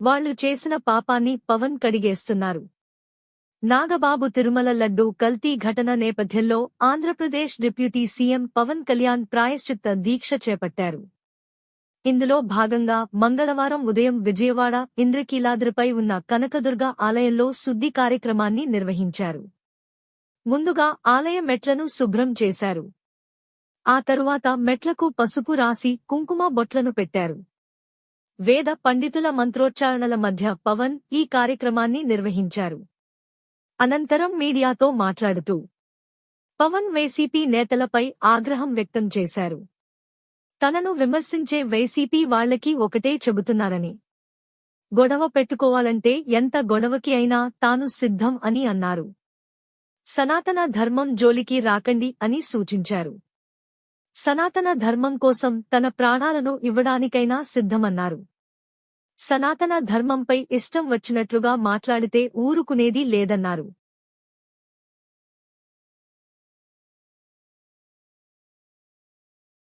వాళ్ళు చేసిన పాపాన్ని పవన్ కడిగేస్తున్నారు. నాగబాబు తిరుమల లడ్డూ కల్తీ ఘటన నేపథ్యంలో ఆంధ్రప్రదేశ్ డిప్యూటీ సీఎం పవన్ కళ్యాణ్ ప్రాయశ్చిత్త దీక్ష చేపట్టారు. ఇందులో భాగంగా మంగళవారం ఉదయం విజయవాడ ఇంద్రకీలాద్రిపై ఉన్న కనకదుర్గ ఆలయంలో శుద్ధి కార్యక్రమాన్ని నిర్వహించారు. ముందుగా ఆలయ మెట్లను శుభ్రం చేశారు. ఆ తరువాత మెట్లకు పసుపు రాసి కుంకుమ బొట్లను పెట్టారు. వేద పండితుల మంత్రోచ్చారణల మధ్య పవన్ ఈ కార్యక్రమాన్ని నిర్వహించారు. అనంతరం మీడియాతో మాట్లాడుతూ పవన్ వైసీపీ నేతలపై ఆగ్రహం వ్యక్తం చేశారు. తనను విమర్శించే వైసీపీ వాళ్ళకి ఒకటే చెబుతున్నారని. గొడవ పెట్టుకోవాలంటే ఎంత గొడవకి అయినా తాను సిద్ధం అని అన్నారు. సనాతన ధర్మం జోలికి రాకండి అని సూచించారు. సనాతన ధర్మం కోసం తన ప్రాణాలను ఇవ్వడానికైనా సిద్ధమన్నారు. సనాతన ధర్మంపై ఇష్టం వచ్చినట్లుగా మాట్లాడితే ఊరుకునేది లేదన్నారు.